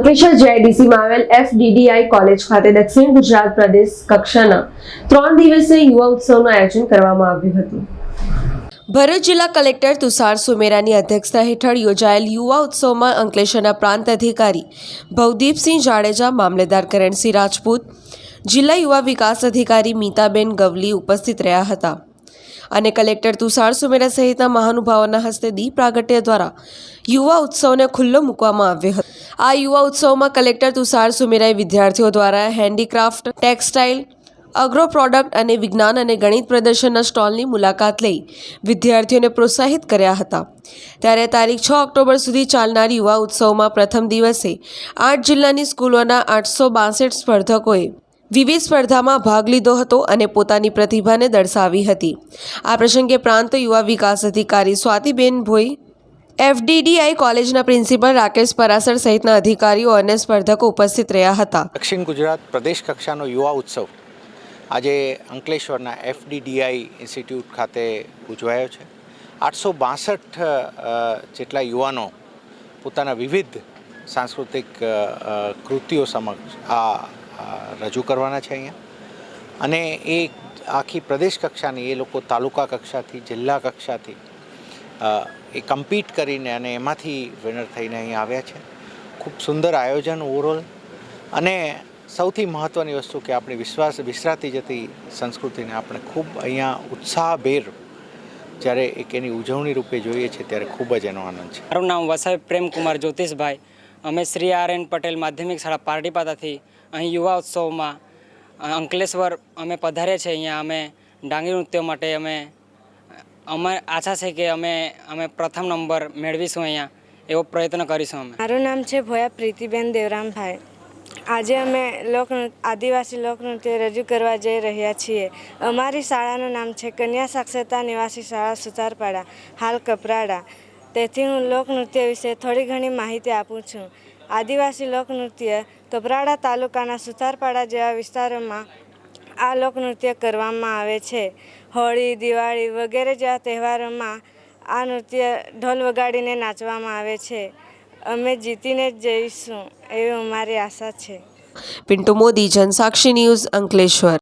અંકલેશ્વર જેઆઈડીસીમાં આવેલ FDDI college ખાતે દક્ષિણ ગુજરાત પ્રદેશ કક્ષાના ત્રણ દિવસીય યુવા ઉત્સવનું આયોજન કરવામાં આવ્યું હતું. ભરૂચ જિલ્લા કલેક્ટર તુષાર સુમેરાની અધ્યક્ષતા હેઠળ યોજાયેલ યુવા ઉત્સવમાં અંકલેશ્વરના પ્રાંત અધિકારી ભવદીપસિંહ જાડેજા, મામલેદાર કરણસિંહ રાજપૂત, જિલ્લા યુવા વિકાસ અધિકારી મીતાબેન ગવલી ઉપસ્થિત રહ્યા હતા. અને કલેક્ટર તુષાર સુમેરા સહિતના મહાનુભાવોના હસ્તે દીપ પ્રાગટ્ય દ્વારા યુવા ઉત્સવને ખુલ્લો મૂકવામાં આવ્યો હતો. આ યુવા ઉત્સવમાં કલેક્ટર તુષાર સુમેરાએ વિદ્યાર્થીઓ દ્વારા હેન્ડીક્રાફ્ટ, ટેક્સટાઇલ, અગ્રો પ્રોડક્ટ અને વિજ્ઞાન અને ગણિત પ્રદર્શનના સ્ટોલની મુલાકાત લઈ વિદ્યાર્થીઓને પ્રોત્સાહિત કર્યા હતા. ત્યારે તારીખ છ ઓક્ટોબર સુધી ચાલનાર યુવા ઉત્સવમાં પ્રથમ દિવસે આઠ જિલ્લાની સ્કૂલોના આઠસો બાસઠ સ્પર્ધકોએ વિવિધ સ્પર્ધામાં ભાગ લીધો હતો અને પોતાની પ્રતિભાને દર્શાવી હતી. આ પ્રસંગે પ્રાંત યુવા વિકાસ અધિકારી સ્વાતિબેન ભોઈ, એફડીડીઆઈ કોલેજના પ્રિન્સિપલ રાકેશ પરાસર સહિતના અધિકારીઓ અને સ્પર્ધકો ઉપસ્થિત રહ્યા હતા. દક્ષિણ ગુજરાત પ્રદેશ કક્ષાનો યુવા ઉત્સવ આજે અંકલેશ્વરના એફડીડીઆઈ ઇન્સ્ટિટ્યૂટ ખાતે ઉજવાયો છે. આઠસો બાસઠ જેટલા યુવાનો પોતાના વિવિધ સાંસ્કૃતિક કૃતિઓ સમક્ષ આ રજૂ કરવાના છે અહીંયા. અને એ આખી પ્રદેશ કક્ષાની, એ લોકો તાલુકા કક્ષાથી, જિલ્લા કક્ષાથી એ કમ્પીટ કરીને અને એમાંથી વિનર થઈને અહીં આવ્યા છે. ખૂબ સુંદર આયોજન ઓવરઓલ અને સૌથી મહત્ત્વની વસ્તુ કે આપણી વિશ્વાસ વિસરાતી જતી સંસ્કૃતિને આપણે ખૂબ અહીંયા ઉત્સાહભેર જ્યારે એક એની ઉજવણી રૂપે જોઈએ છે ત્યારે ખૂબ જ એનો આનંદ છે. મારું નામ વસાઈ પ્રેમકુમાર જ્યોતિષભાઈ. અમે શ્રી આર એન પટેલ માધ્યમિક શાળા પારડીપાતાથી અહીં યુવા ઉત્સવમાં અંકલેશ્વર અમે પધાર્યા છે અહીંયા. અમે ડાંગી નૃત્ય માટે અમે અમે આશા છે કે અમે અમે પ્રથમ નંબર મેળવીશું અહીંયા. એવો પ્રયત્ન કરીશું અમે. મારું નામ છે ભોયા પ્રીતિબેન દેવરામભાઈ. આજે અમે લોકનૃત્ય આદિવાસી લોકનૃત્ય રજૂ કરવા જઈ રહ્યા છીએ. અમારી શાળાનું નામ છે કન્યા સાક્ષરતા નિવાસી શાળા સુતારપાડા હાલ કપરાડા. તેથી હું લોકનૃત્ય વિશે થોડી ઘણી માહિતી આપું છું. આદિવાસી લોકનૃત્ય કપરાડા તાલુકાના સુતારપાડા જેવા વિસ્તારોમાં આ લોકનૃત્ય કરવામાં આવે છે. હોળી, દિવાળી વગેરે જેવા તહેવારોમાં આ નૃત્ય ઢોલ વગાડીને નાચવામાં આવે છે. અમે જીતીને જ જઈશું એવી અમારી આશા છે. પિન્ટુ મોદી, જનસાક્ષી ન્યૂઝ અંકલેશ્વર.